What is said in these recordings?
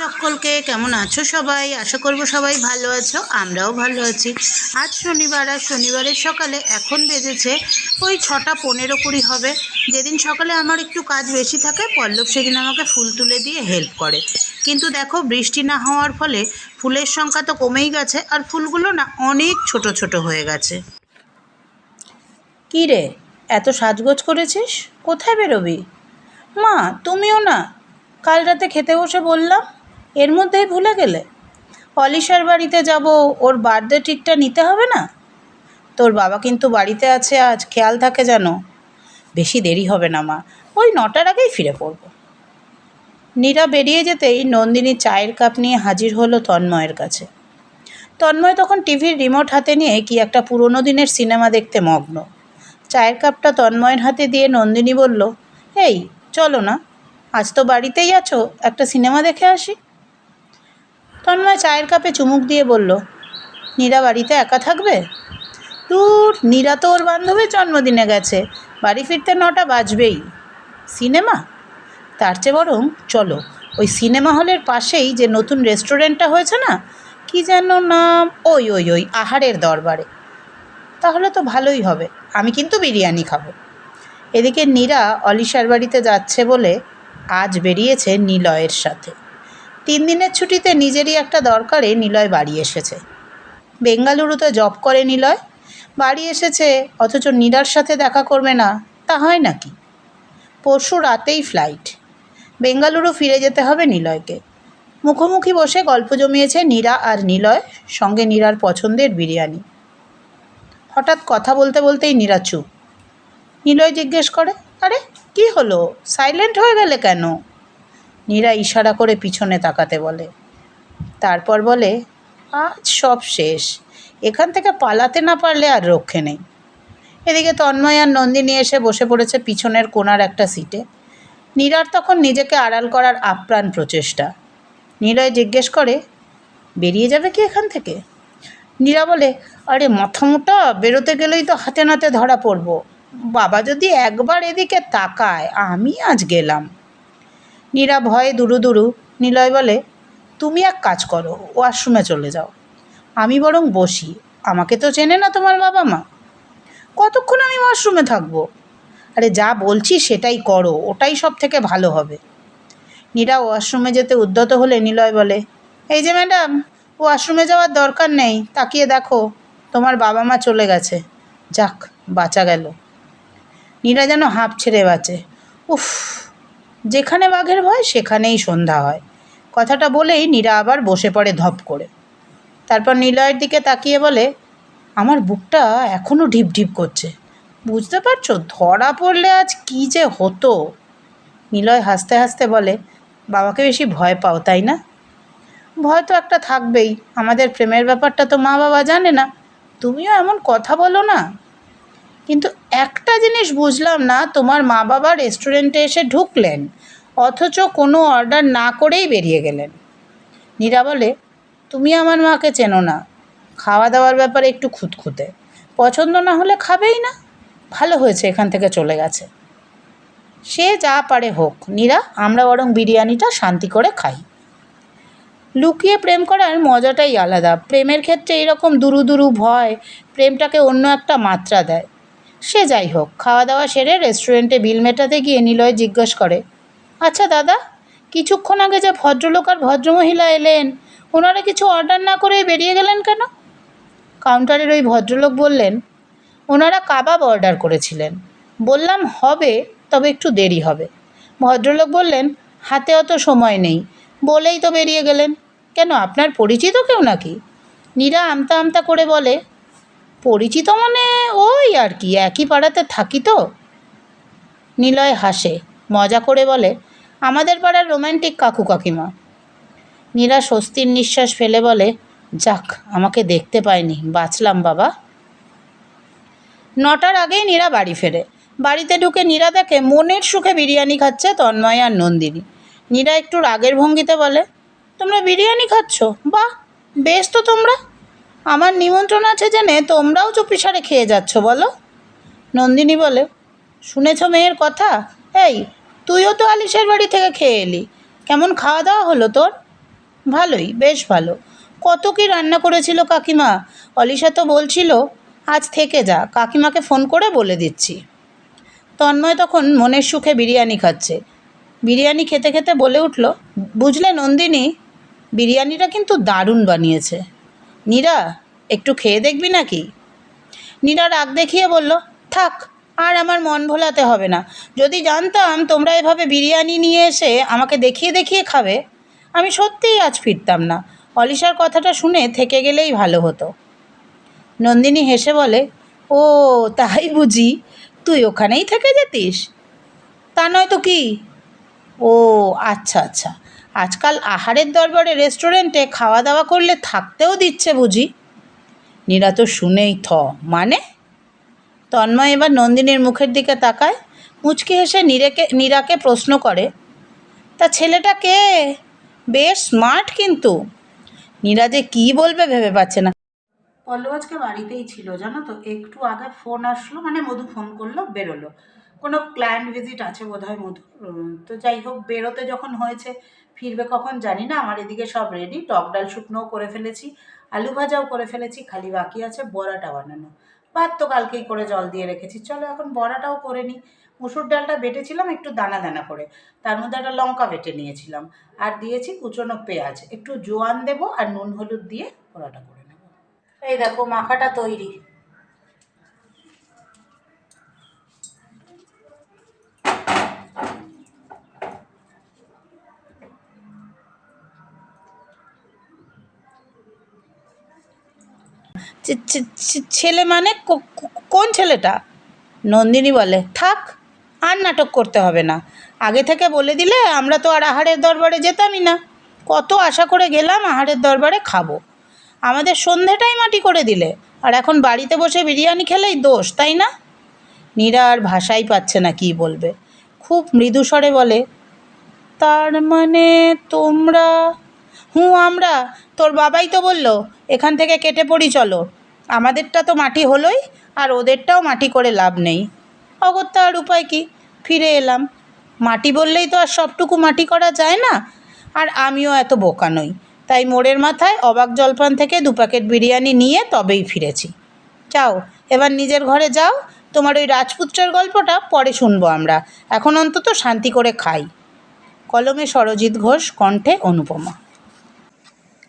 সকলকে কেমন আছো সবাই? আশা করব সবাই ভালো আছো, আমরাও ভালো আছি। আজ শনিবার, আর শনিবারের সকালে এখন বেজেছে ওই ছটা পনেরো কুড়ি হবে। যেদিন সকালে আমার একটু কাজ বেশি থাকে, পল্লব সেদিন আমাকে ফুল তুলে দিয়ে হেল্প করে। কিন্তু দেখো, বৃষ্টি না হওয়ার ফলে ফুলের সংখ্যা তো কমেই গেছে, আর ফুলগুলো না অনেক ছোট ছোট হয়ে গেছে। কী রে এত সাজগোজ করেছিস? কোথায় বেরোবি? মা, তুমিও না, কাল রাতে খেতে বসে বললাম এর মধ্যেই ভুলে গেলে। অলিশার বাড়িতে যাব, ওর বার্থডে ট্রিটটা নিতে হবে না? তোর বাবা কিন্তু বাড়িতে আছে, আজ খেয়াল থাকে যেন। বেশি দেরি হবে না, মা। ওই নটার আগেই ফিরে পড়ব। নীরা বেরিয়ে যেতেই নন্দিনী চায়ের কাপ নিয়ে হাজির হলো তন্ময়ের কাছে। তন্ময় তখন টিভির রিমোট হাতে নিয়ে কি একটা পুরনো দিনের সিনেমা দেখতে মগ্ন। চায়ের কাপটা তন্ময়ের হাতে দিয়ে নন্দিনী বলল, এই, চলো না। আজ তো বাড়িতেই আছো, একটা সিনেমা দেখে আসি। তন্ময় চায়ের কাপে চুমুক দিয়ে বলল, নীরা বাড়িতে একা থাকবে? দূর, নীরা তো ওর বান্ধবীর জন্মদিনে গেছে, বাড়ি ফিরতে নটা বাজবেই। সিনেমা? তার চেয়ে বরং, চলো, ওই সিনেমা হলের পাশেই যে নতুন রেস্টুরেন্টটা হয়েছে না, কি যেন নাম, ওই ওই ওই, আহারের দরবারে। তাহলে তো ভালোই হবে, আমি কিন্তু বিরিয়ানি খাব। এদিকে নীরা অলিশার বাড়িতে যাচ্ছে বলে আজ বেরিয়েছে নিলয়ের সাথে। তিন দিনের ছুটিতে নিজেরই একটা দরকারে নিলয় বাড়ি এসেছে। বেঙ্গালুরুতে জব করে নিলয়। বাড়ি এসেছে, অথচ নীরার সাথে দেখা করবে না, তা হয় নাকি? পরশু রাতেই ফ্লাইট বেঙ্গালুরু ফিরে যেতে হবে নিলয়কে। মুখোমুখি বসে গল্প জমিয়েছে নীরা আর নিলয়, সঙ্গে নীরার পছন্দের বিরিয়ানি। হঠাৎ কথা বলতে বলতেই নীরা চুপ। নিলয় জিজ্ঞেস করে, আরে, কি হলো? সাইলেন্ট হয়ে গেলে কেন? নীরা ইশারা করে পিছনে তাকাতে বলে। তারপর বলে, আজ সব শেষ। এখান থেকে পালাতে না পারলে আর রক্ষে নেই। এদিকে তন্ময় আর নন্দিনী এসে বসে পড়েছে পিছনের কোণার একটা সিটে। নীরার তখন নিজেকে আড়াল করার আপ্রাণ প্রচেষ্টা। নীরয় জিজ্ঞেস করে, বেরিয়ে যাবে কি এখান থেকে? নীরা বলে, আরে মাথা মোটা বেরোতে গেলেই তো হাতে নাতে ধরা পড়ব। বাবা যদি একবার এদিকে তাকায়, আমি আজ গেলাম। নীরা ভয়ে দুরু দুরু নিলয় বলে, তুমি এক কাজ করো, ওয়াশরুমে চলে যাও। আমি বরং বসি। আমাকে তো চেনে না তোমার বাবা মা। কতক্ষণ আমি ওয়াশরুমে থাকব? আরে যা বলছি সেটাই করো, ওটাই সব থেকে ভালো হবে। নীরা ওয়াশরুমে যেতে উদ্যত হলে নিলয় বলে, এই যে ম্যাডাম, ওয়াশরুমে যাওয়ার দরকার নেই, তাকিয়ে দেখো, তোমার বাবা মা চলে গেছে। যাক, বাঁচা গেল। নীরা যেন হাঁপ ছেড়ে বাঁচে। উফ যেখানে বাঘের ভয়, সেখানেই সন্ধ্যা হয়। কথাটা বলেই নীরা আবার বসে পড়ে ধপ করে। তারপর নিলয়ের দিকে তাকিয়ে বলে, আমার বুকটা এখনও ঢিপ ঢিপ করছে। বুঝতে পারছ? ধরা পড়লে আজ কী যে হতো? নিলয় হাসতে হাসতে বলে, বাবাকে বেশি ভয় পাও, তাই না? ভয় তো একটা থাকবেই। আমাদের প্রেমের ব্যাপারটা তো মা বাবা জানে না। তুমিও এমন কথা বলো না। কিন্তু একটা জিনিস বুঝলাম না, তোমার মা বাবা রেস্টুরেন্টে এসে ঢুকলেন, অথচ কোনো অর্ডার না করেই বেরিয়ে গেলেন। নীরা বলে, তুমি আমার মাকে চেনো না। খাওয়া দাওয়ার ব্যাপারে একটু খুঁতখুঁতে। পছন্দ না হলে খাবেই না। ভালো হয়েছে, এখান থেকে চলে গেছে। সে যা পারে হোক, নীরা, আমরা বরং বিরিয়ানিটা শান্তি করে খাই। লুকিয়ে প্রেম করার মজাটাই আলাদা। প্রেমের ক্ষেত্রে এরকম দুরু দুরু ভয়, প্রেমটাকে অন্য একটা মাত্রা দেয়। সে যাই হোক খাওয়া দাওয়া সেরে রেস্টুরেন্টে বিল মেটাতে গিয়ে নিলয় জিজ্ঞেস করে আচ্ছা দাদা, কিছুক্ষণ আগে যে ভদ্রলোক আর ভদ্রমহিলা এলেন, ওনারা কিছু অর্ডার না করে বেরিয়ে গেলেন কেন? কাউন্টারের ওই ভদ্রলোক বললেন, ওনারা কাবাব অর্ডার করেছিলেন। বললাম, হবে, তবে একটু দেরি হবে। ভদ্রলোক বললেন, হাতে অত সময় নেই, বলেই তো বেরিয়ে গেলেন। কেন, আপনার পরিচিত কেউ নাকি? নীরা আমতা আমতা করে বলে পরিচিত মানে ওই আর কি, একই পাড়াতে থাকি তো। নিলয় হাসে, মজা করে বলে, আমাদের পাড়ার রোম্যান্টিক কাকু কাকিমা। নীরা স্বস্তির নিঃশ্বাস ফেলে বলে, যাক, আমাকে দেখতে পায়নি বাঁচলাম বাবা। নটার আগেই নীরা বাড়ি ফেরে। বাড়িতে ঢুকে নীরা দেখে মনের সুখে বিরিয়ানি খাচ্ছে তন্ময় আর নন্দিনী। নীরা একটু রাগের ভঙ্গিতে বলে, তোমরা বিরিয়ানি খাচ্ছ? বাহ, বেশ তো তোমরা। আমার নিমন্ত্রণ আছে জেনে তোমরাও চুপিসারে খেয়ে যাচ্ছ, বলো। নন্দিনী বলে, শুনেছ মেয়ের কথা? এই, তুইও তো আলিশের বাড়ি থেকে খেয়ে এলি। কেমন খাওয়া দাওয়া হলো তোর? ভালোই, বেশ ভালো। কত কি রান্না করেছিল কাকিমা? অলিশা তো বলছিল, আজ থেকে যা, কাকিমাকে ফোন করে বলে দিচ্ছি। তন্ময় তখন মনের সুখে বিরিয়ানি খাচ্ছে। বিরিয়ানি খেতে খেতে বলে উঠল, বুঝলে নন্দিনী, বিরিয়ানিটা কিন্তু দারুণ বানিয়েছে। নীরা, একটু খেয়ে দেখবি নাকি? নীরা রাগ দেখিয়ে বলল, থাক, আর আমার মন ভোলাতে হবে না। যদি জানতাম তোমরা এভাবে বিরিয়ানি নিয়ে এসে আমাকে দেখিয়ে দেখিয়ে খাবে, আমি সত্যিই আজ ফিরতাম না। অলিশার কথাটা শুনে থেকে গেলেই ভালো হতো। নন্দিনী হেসে বলে, ও, তাই বুঝি, তুই ওখানেই থেকে যেতিস? তা নয় তো কি? ও আচ্ছা আচ্ছা। আজকাল আহারের দরবারে রেস্টুরেন্টে খাওয়া দাওয়া করলে থাকতেও দিচ্ছে বুঝি। নীরা তো শুনেই থ মানে? তন্ময় এবার নন্দিনীর মুখের দিকে তাকায়, মুচকি হেসে নীরেকে, নীরাকে প্রশ্ন করে, তা ছেলেটা কে? বেশ স্মার্ট কিন্তু। নীরা যে কী বলবে ভেবে পাচ্ছে না। পল্লব আজকে বাড়িতেই ছিল, জানো তো? একটু আগে ফোন আসলো মানে মধু ফোন করল, বেরোলো। কোনো ক্লায়েন্ট ভিজিট আছে বোধহয় মধু? তো যাই হোক, বেরোতে যখন হয়েছে ফিরবে কখন জানি না, আমার এদিকে সব রেডি টক ডাল শুকনোও করে ফেলেছি, আলু ভাজাও করে ফেলেছি, খালি বাকি আছে বড়াটা বানানো। ভাত তো কালকেই করে জল দিয়ে রেখেছি, চলো এখন বড়াটাও করে নিই। মুসুর ডালটা বেটেছিলাম একটু দানা দানা করে, তার মধ্যে একটা লঙ্কা বেটে নিয়েছিলাম, আর দিয়েছি কুচনো পেঁয়াজ, একটু জোয়ান দেবো আর নুন হলুদ দিয়ে বড়াটা করে নেব। এই দেখো মাখাটা তৈরি। ছেলে মানে কোন ছেলেটা? নন্দিনী বলে, থাক, আর নাটক করতে হবে না। আগে থেকে বলে দিলে আমরা তো আর আহারের দরবারে যেতামই না। কত আশা করে গেলাম আহারের দরবারে খাব। আমাদের সন্ধেটাই মাটি করে দিলে। আর এখন বাড়িতে বসে বিরিয়ানি খেলেই দোষ, তাই না? নীরা আর ভাষাই পাচ্ছে না কি বলবে। খুব মৃদু স্বরে বলে, তার মানে তোমরা হুঁ, আমরা। তোর বাবাই তো বলল, এখান থেকে কেটে পড়ি, চলো। আমাদেরটা তো মাটি হলোই, আর ওদেরটাও মাটি করে লাভ নেই। অগত্যা আর উপায় কি? ফিরে এলাম। মাটি বললেই তো আর সবটুকু মাটি করা যায় না। আর আমিও এত বোকা নই। তাই মোড়ের মাথায় অবাক জলপান থেকে দু প্যাকেট বিরিয়ানি নিয়ে তবেই ফিরেছি। যাও, এবার নিজের ঘরে যাও। তোমার ওই রাজপুত্রের গল্পটা পরে শুনব আমরা। এখন অন্তত শান্তি করে খাই। কলমে সরজিৎ ঘোষ, কণ্ঠে অনুপমা।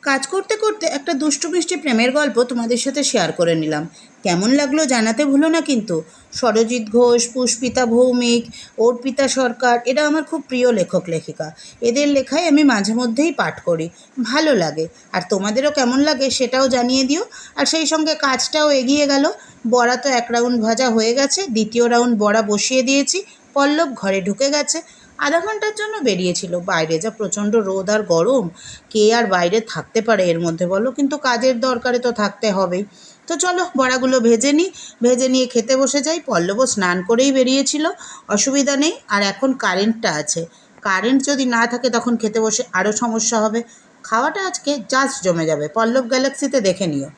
কাজ করতে করতে একটা দুষ্টু মিষ্টি প্রেমের গল্প তোমাদের সাথে শেয়ার করে নিলাম। কেমন লাগল জানাতে ভুলো না কিন্তু। সরজিৎ ঘোষ, পুষ্পিতা ভৌমিক, অর্পিতা সরকার, এরা আমার খুব প্রিয় লেখক, লেখিকা। এদের লেখাই আমি মাঝে মধ্যেই পাঠ করি। ভালো লাগে। আর তোমাদেরও কেমন লাগে সেটাও জানিয়ে দিও। আর সেই সঙ্গে কাজটাও এগিয়ে গেল। বড়া তো এক রাউন্ড ভাজা হয়ে গেছে। দ্বিতীয় রাউন্ড বড়া বসিয়ে দিয়েছি। পল্লব ঘরে ঢুকে গেছে। আধা ঘণ্টার জন্য বেরিয়েছিল। বাইরে যা প্রচণ্ড রোদ আর গরম, কে আর বাইরে থাকতে পারে এর মধ্যে বলো? কিন্তু কাজের দরকারে তো থাকতে হবেই তো চলো বড়াগুলো ভেজে নিই। ভেজে নিয়ে খেতে বসে যাই। পল্লব স্নান করেই বেরিয়েছিল। অসুবিধা নেই। আর এখন কারেন্টটা আছে। কারেন্ট যদি না থাকে তখন খেতে বসে আরও সমস্যা হবে। খাওয়াটা আজকে জাস্ট জমে যাবে। পল্লব গ্যালাক্সিতে দেখে নিও।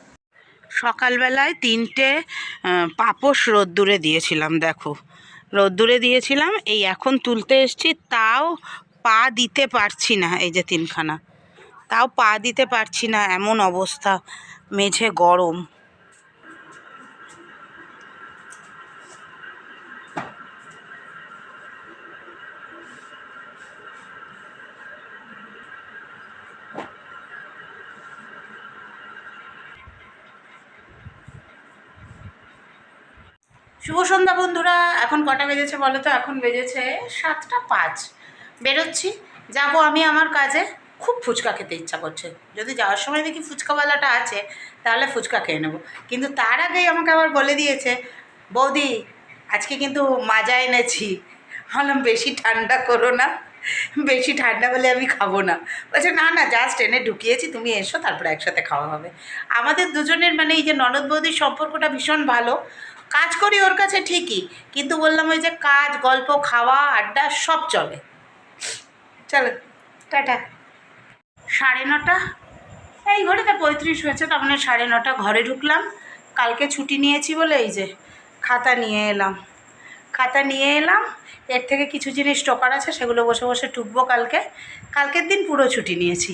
সকালবেলায় তিনটে পাপোশ রোদ্দুরে দিয়েছিলাম, দেখো। রোদ্দুরে দিয়েছিলাম, এই এখন তুলতে এসছি, তাও পা দিতে পারছি না এই যে তিনখানা। তাও পা দিতে পারছি না, এমন অবস্থা, মেঝে গরম। শুভ সন্ধ্যা বন্ধুরা, এখন কটা বেজেছে বলো তো? এখন বেজেছে সাতটা পাঁচ। বেরোচ্ছি, যাব আমি আমার কাজে। খুব ফুচকা খেতে ইচ্ছা করছে। যদি যাওয়ার সময় দেখি ফুচকাওয়ালাটা আছে, তাহলে ফুচকা খেয়ে নেব। কিন্তু তার আগেই আমাকে আবার বলে দিয়েছে, বৌদি, আজকে কিন্তু মাজা এনেছি। বললাম, বেশি ঠান্ডা করো না, বেশি ঠান্ডা হলে আমি খাব না। বলছে, না না জাস্ট এনে ঢুকিয়েছি, তুমি এসো, তারপরে একসাথে খাওয়া হবে। আমাদের দুজনের মানে এই যে ননদ বৌদির সম্পর্কটা ভীষণ ভালো। কাজ করি ওর কাছে ঠিকই, কিন্তু বললাম ওই যে কাজ, গল্প, খাওয়া, আড্ডা সব চলে। চলো, টাটা। সাড়ে নটা? এই ঘড়িতে পঁয়ত্রিশ হয়েছে, তার মানে সাড়ে নটা ঘরে ঢুকলাম। কালকে ছুটি নিয়েছি বলে এই যে খাতা নিয়ে এলাম। খাতা নিয়ে এলাম, এর থেকে কিছু জিনিস টোকার আছে, সেগুলো বসে বসে টুকবো কালকে। কালকের দিন পুরো ছুটি নিয়েছি।